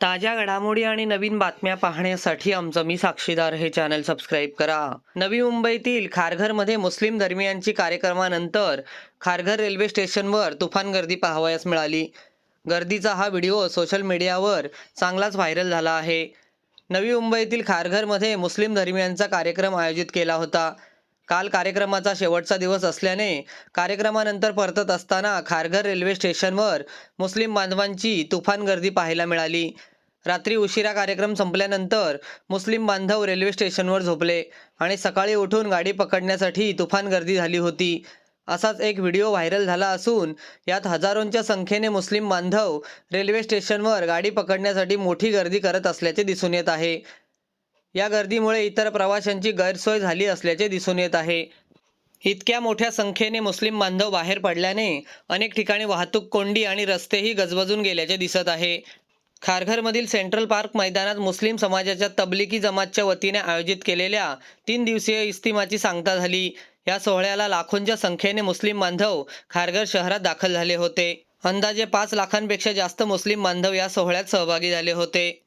ताज्या घडामोडी आणि नवीन बातम्या पाहण्यासाठी आमचं मी साक्षीदार हे चॅनल सबस्क्राईब करा. नवी मुंबईतील खारघरमध्ये मुस्लिम धर्मियांची कार्यक्रमानंतर खारघर रेल्वे स्टेशनवर तुफान गर्दी पाहावयास मिळाली. गर्दीचा हा व्हिडिओ सोशल मीडियावर चांगलाच व्हायरल झाला आहे. नवी मुंबईतील खारघरमध्ये मुस्लिम धर्मियांचा कार्यक्रम आयोजित केला होता. काल कार्यक्रमाचा शेवटचा दिवस असल्याने कार्यक्रमानंतर परतत असताना खारघर रेल्वे स्टेशनवर मुस्लिम बांधवांची तुफान गर्दी पाहायला मिळाली. रात्री उशिरा कार्यक्रम संपल्यानंतर मुस्लिम बांधव रेल्वे स्टेशनवर झोपले आणि सकाळी उठून गाडी पकडण्यासाठी तुफान गर्दी झाली होती. असाच एक व्हिडिओ व्हायरल झाला असून यात हजारोंच्या संख्येने मुस्लिम बांधव रेल्वे स्टेशनवर गाडी पकडण्यासाठी मोठी गर्दी करत असल्याचे दिसून येत आहे. या गर्दीमुळे इतर प्रवाशांची गैरसोय झाली असल्याचे दिसून येत आहे. इतक्या मोठ्या संख्येने मुस्लिम बांधव बाहेर पडल्याने अनेक ठिकाणी वाहतूक कोंडी आणि रस्तेही गजबजून गेल्याचे दिसत आहे. खारघरमधील सेंट्रल पार्क मैदानात मुस्लिम समाजाच्या तबलिकी जमातच्या वतीने आयोजित केलेल्या तीन दिवसीय इस्तिमाची सांगता झाली. या सोहळ्याला लाखोंच्या संख्येने मुस्लिम बांधव खारघर शहरात दाखल झाले होते. अंदाजे पाच लाखांपेक्षा जास्त मुस्लिम बांधव या सोहळ्यात सहभागी झाले होते.